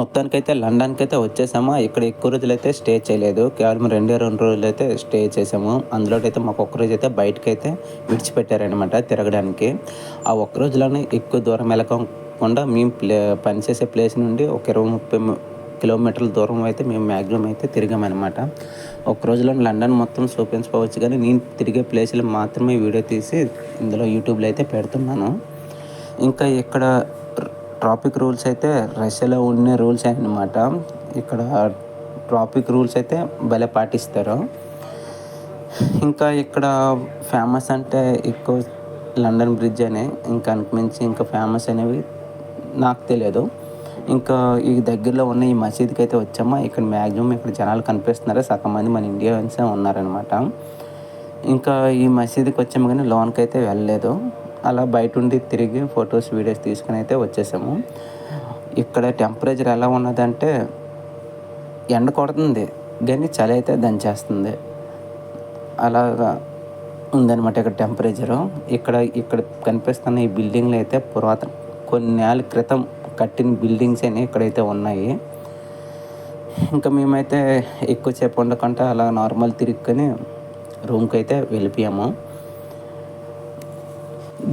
మొత్తానికైతే లండన్కి అయితే వచ్చేసాము. ఇక్కడ ఎక్కువ రోజులు అయితే స్టే చేయలేదు. కేవలం రెండే రెండు రోజులు అయితే స్టే చేసాము. అందులో అయితే మాకు ఒక్క రోజు అయితే బయటకు అయితే విడిచిపెట్టారనమాట తిరగడానికి. ఆ ఒక్క రోజులోనే ఎక్కువ దూరం వెళ్ళకుండా మేము ప్లే పనిచేసే ప్లేస్ నుండి ఒక ఇరవై ముప్పై కిలోమీటర్ల దూరం అయితే మేము మ్యాక్సిమం అయితే తిరిగామన్నమాట. ఒక రోజులో లండన్ మొత్తం చూపించుకోవచ్చు కానీ నేను తిరిగే ప్లేసులు మాత్రమే వీడియో తీసి ఇందులో యూట్యూబ్లో అయితే పెడుతున్నాను. ఇంకా ఇక్కడ ట్రాఫిక్ రూల్స్ అయితే రష్యాలో ఉండే రూల్స్ అనమాట ఇక్కడ ట్రాఫిక్ రూల్స్ అయితే భలే పాటిస్తారు. ఇంకా ఇక్కడ ఫేమస్ అంటే ఎక్కువ లండన్ బ్రిడ్జ్ అనే ఇంకా అనుకుమించి ఇంకా ఫేమస్ అనేవి నాకు తెలియదు. ఇంకా ఈ దగ్గరలో ఉన్న ఈ మసీద్కి అయితే వచ్చామా ఇక్కడ మ్యాక్సిమం ఇక్కడ జనాలు కనిపిస్తున్నారు సగం మంది మన ఇండియన్సే ఉన్నారనమాట ఇంకా ఈ మసీదుకి వచ్చాము కానీ లోన్కి అయితే వెళ్ళలేదు. అలా బయట ఉండి తిరిగి ఫొటోస్ వీడియోస్ తీసుకుని అయితే వచ్చేసాము. ఇక్కడ టెంపరేచర్ ఎలా ఉన్నదంటే ఎండ కొడుతుంది కానీ చలి అయితే దంచేస్తుంది. అలాగా ఉందన్నమాట ఇక్కడ టెంపరేచరు. ఇక్కడ ఇక్కడ కనిపిస్తున్న ఈ బిల్డింగ్లు అయితే పురాతన కొన్ని నెలల క్రితం కట్టిన బిల్డింగ్స్ అని ఇక్కడైతే ఉన్నాయి. ఇంకా మేమైతే ఎక్కువసేపు ఉండకుండా అలా నార్మల్ తిరుక్కొని రూమ్కి అయితే వెళ్ళిపోయాము.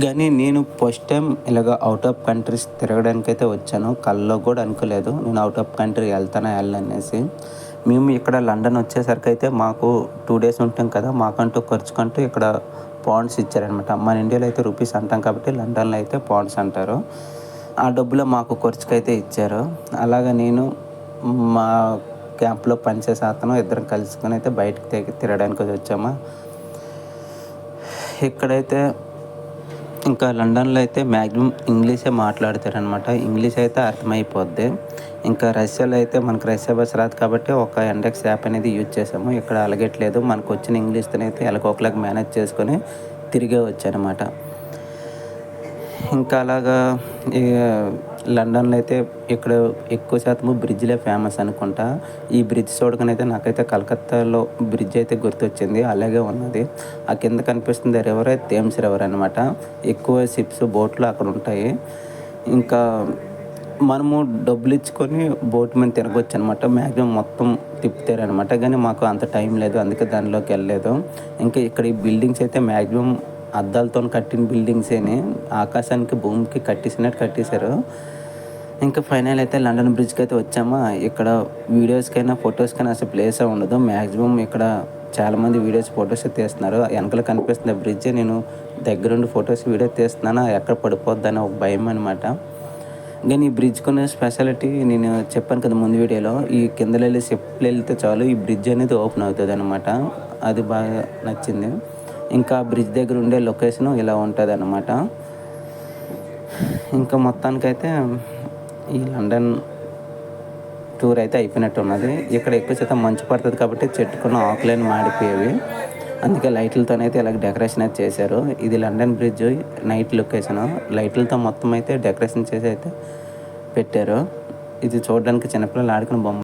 కానీ నేను ఫస్ట్ టైం ఇలాగ అవుట్ ఆఫ్ కంట్రీస్ తిరగడానికి అయితే వచ్చాను. కల్లో కూడా అనుకోలేదు. నేను అవుట్ ఆఫ్ కంట్రీ వెళ్తానా వెళ్ళనేసి మేము ఇక్కడ లండన్ వచ్చేసరికి అయితే మాకు టూ డేస్ ఉంటాం కదా మాకంటూ ఖర్చుకంటూ ఇక్కడ పాండ్స్ ఇచ్చారనమాట మన ఇండియాలో అయితే రూపీస్ అంటాం కాబట్టి లండన్లో అయితే పాండ్స్ అంటారు. ఆ డబ్బులో మాకు ఖర్చుకైతే ఇచ్చారు. అలాగా నేను మా క్యాంప్లో పనిచేసే అతను ఇద్దరం కలుసుకొని అయితే బయటకు తిరగడానికి వచ్చామా. ఇక్కడైతే ఇంకా లండన్లో అయితే మ్యాక్సిమం ఇంగ్లీషే మాట్లాడతారనమాట ఇంగ్లీష్ అయితే అర్థమైపోద్ది. ఇంకా రష్యాలో అయితే మనకు రష్యా బస్ రాదు కాబట్టి ఒక ఎండెక్స్ యాప్ అనేది యూజ్ చేసాము ఇక్కడ అలగట్లేదు. మనకు వచ్చిన ఇంగ్లీష్తో అయితే ఎలాగోకలాగా మేనేజ్ చేసుకొని తిరిగే వచ్చానమాట ఇంకా అలాగా లండన్లో అయితే ఇక్కడ ఎక్కువ శాతము బ్రిడ్జ్లే ఫేమస్ అనుకుంటా. ఈ బ్రిడ్జ్ చూడకనైతే నాకైతే కలకత్తాలో బ్రిడ్జ్ అయితే గుర్తొచ్చింది. అలాగే ఉన్నది. ఆ కింద కనిపిస్తుంది రివర్ థేమ్స్ రివర్ అనమాట ఎక్కువ షిప్స్ బోట్లు అక్కడ ఉంటాయి. ఇంకా మనము డబ్బులు ఇచ్చుకొని బోట్ మీద తిరగొచ్చు అనమాట మ్యాక్సిమం మొత్తం తిప్పుతారనమాట కానీ మాకు అంత టైం లేదు. అందుకే దానిలోకి వెళ్ళలేదు. ఇంకా ఇక్కడ ఈ బిల్డింగ్స్ అయితే మ్యాక్సిమం అద్దాలతో కట్టిన బిల్డింగ్సేని ఆకాశానికి భూమికి కట్టేసినట్టు కట్టేశారు. ఇంకా ఫైనల్ అయితే లండన్ బ్రిడ్జ్కి అయితే వచ్చామా? ఇక్కడ వీడియోస్కైనా ఫొటోస్కైనా అసలు ప్లేసే ఉండదు. మ్యాక్సిమం ఇక్కడ చాలామంది వీడియోస్ ఫొటోస్ తీస్తున్నారు. వెనకాల కనిపిస్తుంది బ్రిడ్జ్ నేను దగ్గరుండి ఫొటోస్ వీడియో తీస్తున్నాను? ఎక్కడ పడిపోద్ది అని ఒక భయం అనమాట కానీ ఈ బ్రిడ్జ్ కొన్న స్పెషాలిటీ నేను చెప్పాను కదా ముందు వీడియోలో ఈ కిందలు వెళ్ళి సెప్లు వెళ్తే చాలు ఈ బ్రిడ్జ్ అనేది ఓపెన్ అవుతుంది అనమాట అది బాగా నచ్చింది. ఇంకా బ్రిడ్జ్ దగ్గర ఉండే లొకేషన్ ఇలా ఉంటుంది అనమాట ఇంకా మొత్తానికైతే ఈ లండన్ టూర్ అయితే అయిపోయినట్టు ఉన్నది ఇక్కడ ఎక్కువ శాతం మంచు పడుతుంది కాబట్టి చెట్టుకున్న ఆకులైన మాడిపోయేవి. అందుకే లైట్లతోనైతే ఇలా డెకరేషన్ అయితే చేశారు. ఇది లండన్ బ్రిడ్జ్ నైట్ లొకేషన్. లైట్లతో మొత్తం అయితే డెకరేషన్ చేసి అయితే పెట్టారు. ఇది చూడడానికి చిన్నపిల్లలు ఆడుకున్న బొమ్మ